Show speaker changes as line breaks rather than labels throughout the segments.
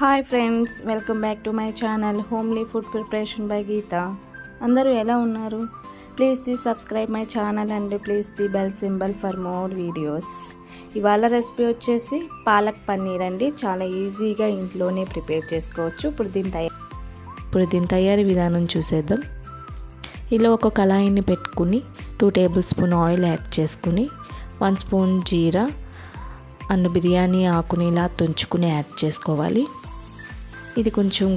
Hi friends welcome back to my channel homely food preparation by Geetha. అందరూ ఎలా ఉన్నారు? Please do subscribe my channel and please do bell symbol for more videos. ఇవాళ recipe వచ్చేసి పాలక్ పన్నీర్ అండి. చాలా ఈజీగా ఇంట్లోనే ప్రిపేర్ చేసుకోవచ్చు. ఇప్పుడు దీని తయారు ఇప్పుడు దీని తయారీ విధానం చూసేద్దాం. ఇలా ఒక కళాయిని పెట్టుకుని two tablespoon oil add చేసుకుని one spoon jeera and biryani ఆకుని ఇలా తుంచుకుని యాడ్ చేసుకోవాలి. ఇది కొంచెం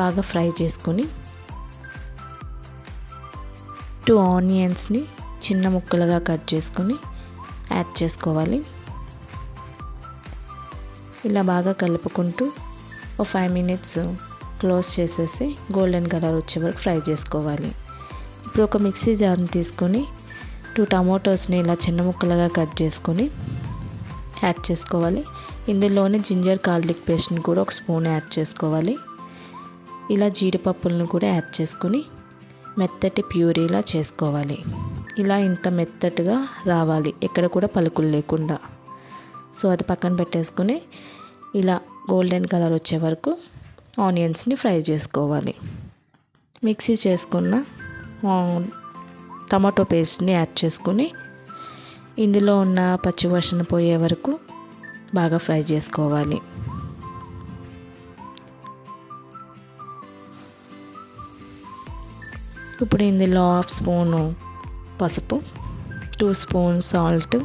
బాగా ఫ్రై చేసుకొని టూ ఆనియన్స్ని చిన్న ముక్కలుగా కట్ చేసుకొని యాడ్ చేసుకోవాలి. ఇలా బాగా కలుపుకుంటూ ఒక ఫైవ్ మినిట్స్ క్లోజ్ చేసేసి గోల్డెన్ కలర్ వచ్చే వరకు ఫ్రై చేసుకోవాలి. ఇప్పుడు ఒక మిక్సీ జార్ని తీసుకొని టూ టమాటోస్ని ఇలా చిన్న ముక్కలుగా కట్ చేసుకొని యాడ్ చేసుకోవాలి. ఇందులోనే జింజర్ గార్లిక్ పేస్ట్ని కూడా ఒక స్పూన్ యాడ్ చేసుకోవాలి. ఇలా జీడిపప్పులను కూడా యాడ్ చేసుకుని మెత్తటి ప్యూరీలా చేసుకోవాలి. ఇలా ఇంత మెత్తటిగా రావాలి. ఎక్కడ కూడా పలుకులు లేకుండా. సో అది పక్కన పెట్టేసుకుని ఇలా గోల్డెన్ కలర్ వచ్చే వరకు ఆనియన్స్ని ఫ్రై చేసుకోవాలి. మిక్సీ చేసుకున్న టమాటో పేస్ట్ని యాడ్ చేసుకుని ఇందులో ఉన్న పచ్చివాసన పోయే వరకు బాగా ఫ్రై చేసుకోవాలి. ఇప్పుడు ఇందులో హాఫ్ స్పూను పసుపు టూ స్పూన్ సాల్ట్.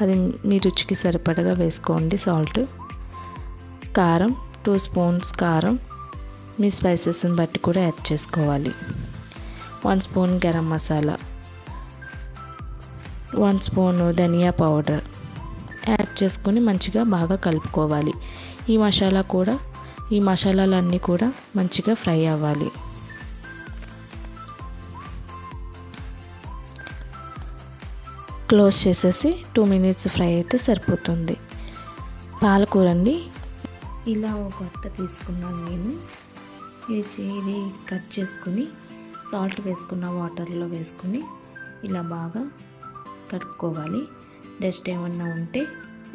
అది మీ రుచికి సరిపడగా వేసుకోండి సాల్ట్. కారం టూ స్పూన్స్ కారం. మీ స్పైసెస్ని బట్టి కూడా యాడ్ చేసుకోవాలి. One spoon garam masala. One spoon dhania powder. Add చేసుకొని మంచిగా బాగా కలుపుకోవాలి. ఈ మసాలా కూడా ఈ మసాలాలన్నీ కూడా మంచిగా ఫ్రై అవ్వాలి. క్లోజ్ చేసేసి టూ మినిట్స్ ఫ్రై అయితే సరిపోతుంది. పాలకూర అండి ఇలా ఒక అట్ట తీసుకున్నాను నేను. ఇది ఇది కట్ చేసుకుని సాల్ట్ వేసుకున్న వాటర్లో వేసుకుని ఇలా బాగా కడుక్కోవాలి డస్ట్ ఏమన్నా ఉంటే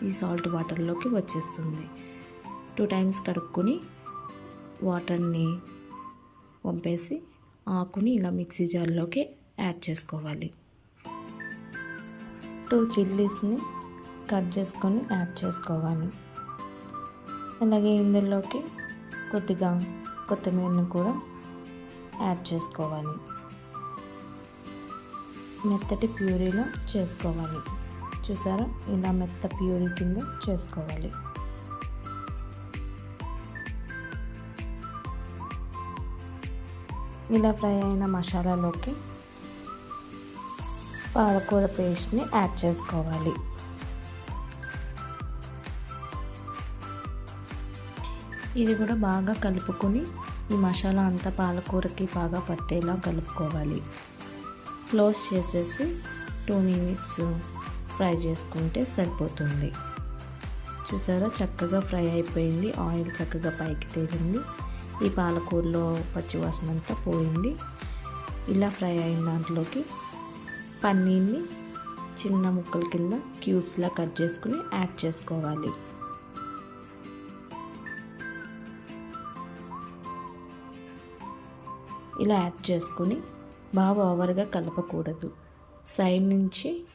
ఈ సాల్ట్ వాటర్లోకి వచ్చేస్తుంది. టూ టైమ్స్ కడుక్కొని వాటర్ని పంపేసి ఆకుని ఇలా మిక్సీ జార్లోకి యాడ్ చేసుకోవాలి. టూ చిల్లీస్ని కట్ చేసుకొని యాడ్ చేసుకోవాలి. అలాగే ఇందులోకి కొద్దిగా కొత్తిమీరని కూడా యాడ్ చేసుకోవాలి. మెత్తటి ప్యూరీలో చేసుకోవాలి. చూసారా? ఇలా మెత్త ప్యూరీ కింద చేసుకోవాలి. ఇలా ఫ్రై అయిన మసాలాలోకి పాలకూర పేస్ట్ని యాడ్ చేసుకోవాలి. ఇది కూడా బాగా కలుపుకొని ఈ మసాలా అంతా పాలకూరకి బాగా పట్టేలా కలుపుకోవాలి. క్లోజ్ చేసేసి టూ మినిట్స్ ఫ్రై చేసుకుంటే సరిపోతుంది. చూసారా? చక్కగా ఫ్రై అయిపోయింది. ఆయిల్ చక్కగా పైకి తేలింది. ఈ పాలకూరలో పచ్చివాసన అంతా పోయింది. ఇలా ఫ్రై అయిన దాంట్లోకి పన్నీర్ని చిన్న ముక్కల కింద క్యూబ్స్లా కట్ చేసుకుని యాడ్ చేసుకోవాలి. ఇలా యాడ్ చేసుకొని బాగా ఓవర్గా కలపకూడదు. సైడ్ నుంచి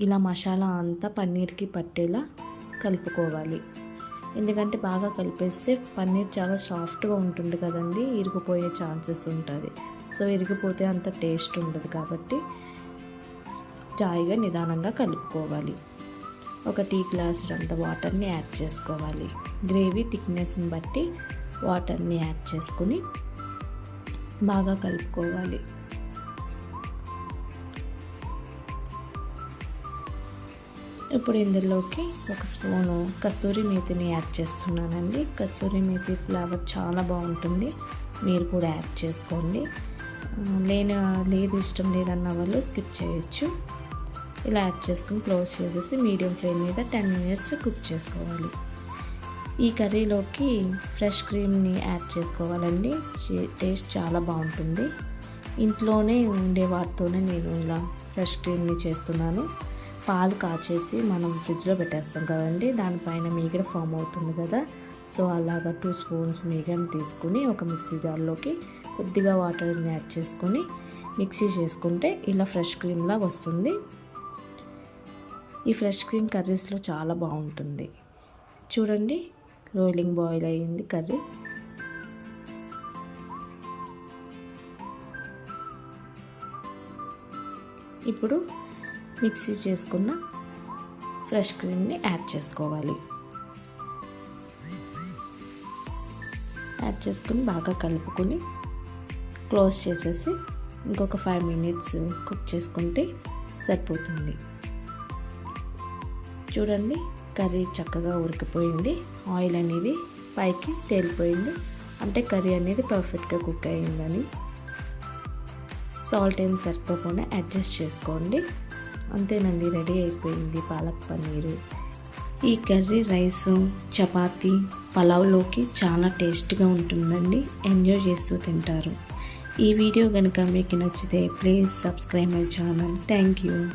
ఇలా మసాలా అంతా పన్నీర్కి పట్టేలా కలుపుకోవాలి. ఎందుకంటే బాగా కలిపేస్తే పన్నీర్ చాలా సాఫ్ట్గా ఉంటుంది కదండి ఇరిగిపోయే ఛాన్సెస్ ఉంటుంది సో ఇరిగిపోతే అంత టేస్ట్ ఉండదు కాబట్టి జాయిగా నిదానంగా కలుపుకోవాలి. ఒక టీ గ్లాస్ అంత వాటర్ని యాడ్ చేసుకోవాలి. గ్రేవీ థిక్నెస్ని బట్టి వాటర్ని యాడ్ చేసుకుని బాగా కలుపుకోవాలి. ఇప్పుడు ఇందులోకి ఒక స్పూను కస్తూరి మేతిని యాడ్ చేస్తున్నానండి. కస్తూరి మేతి ఫ్లేవర్ చాలా బాగుంటుంది. మీరు కూడా యాడ్ చేసుకోండి. లేని లేదు ఇష్టం లేదన్న వాళ్ళు స్కిప్ చేయొచ్చు. ఇలా యాడ్ చేసుకుని క్లోజ్ చేసేసి మీడియం ఫ్లేమ్ మీద టెన్ మినిట్స్ కుక్ చేసుకోవాలి. ఈ కర్రీలోకి ఫ్రెష్ క్రీమ్ని యాడ్ చేసుకోవాలండి. టేస్ట్ చాలా బాగుంటుంది. ఇంట్లోనే ఉండే వాటితోనే నేను ఇలా ఫ్రెష్ క్రీమ్ని చేస్తున్నాను. పాలు కాచేసి మనం ఫ్రిడ్జ్లో పెట్టేస్తాం కదండి. దానిపైన మీగడ ఫామ్ అవుతుంది కదా. సో అలాగా టూ స్పూన్స్ మీడియం తీసుకుని ఒక మిక్సీ జార్లోకి కొద్దిగా వాటర్ని యాడ్ చేసుకొని మిక్సీ చేసుకుంటే ఇలా ఫ్రెష్ క్రీమ్ లాగా వస్తుంది. ఈ ఫ్రెష్ క్రీమ్ కర్రీస్లో చాలా బాగుంటుంది. చూడండి రోలింగ్ బాయిల్ అయ్యింది కర్రీ. ఇప్పుడు మిక్సీ చేసుకున్న ఫ్రెష్ క్రీమ్ని యాడ్ చేసుకోవాలి. యాడ్ చేసుకుని బాగా కలుపుకొని క్లోజ్ చేసేసి ఇంకొక ఫైవ్ మినిట్స్ కుక్ చేసుకుంటే సరిపోతుంది. చూడండి కర్రీ చక్కగా ఉడికిపోయింది. ఆయిల్ అనేది పైకి తేలిపోయింది. అంటే కర్రీ అనేది పర్ఫెక్ట్గా కుక్ అయ్యిందని. సాల్ట్ ఏం సరిపోకుండా అడ్జస్ట్ చేసుకోండి. అంతేనండి రెడీ అయిపోయింది పాలక్ పన్నీరు. ఈ కర్రీ రైస్ చపాతీ పలావ్లోకి చాలా టేస్ట్గా ఉంటుందండి. ఎంజాయ్ చేస్తూ తింటారు. ఈ వీడియో కనుక మీకు నచ్చితే please subscribe my channel. Thank you.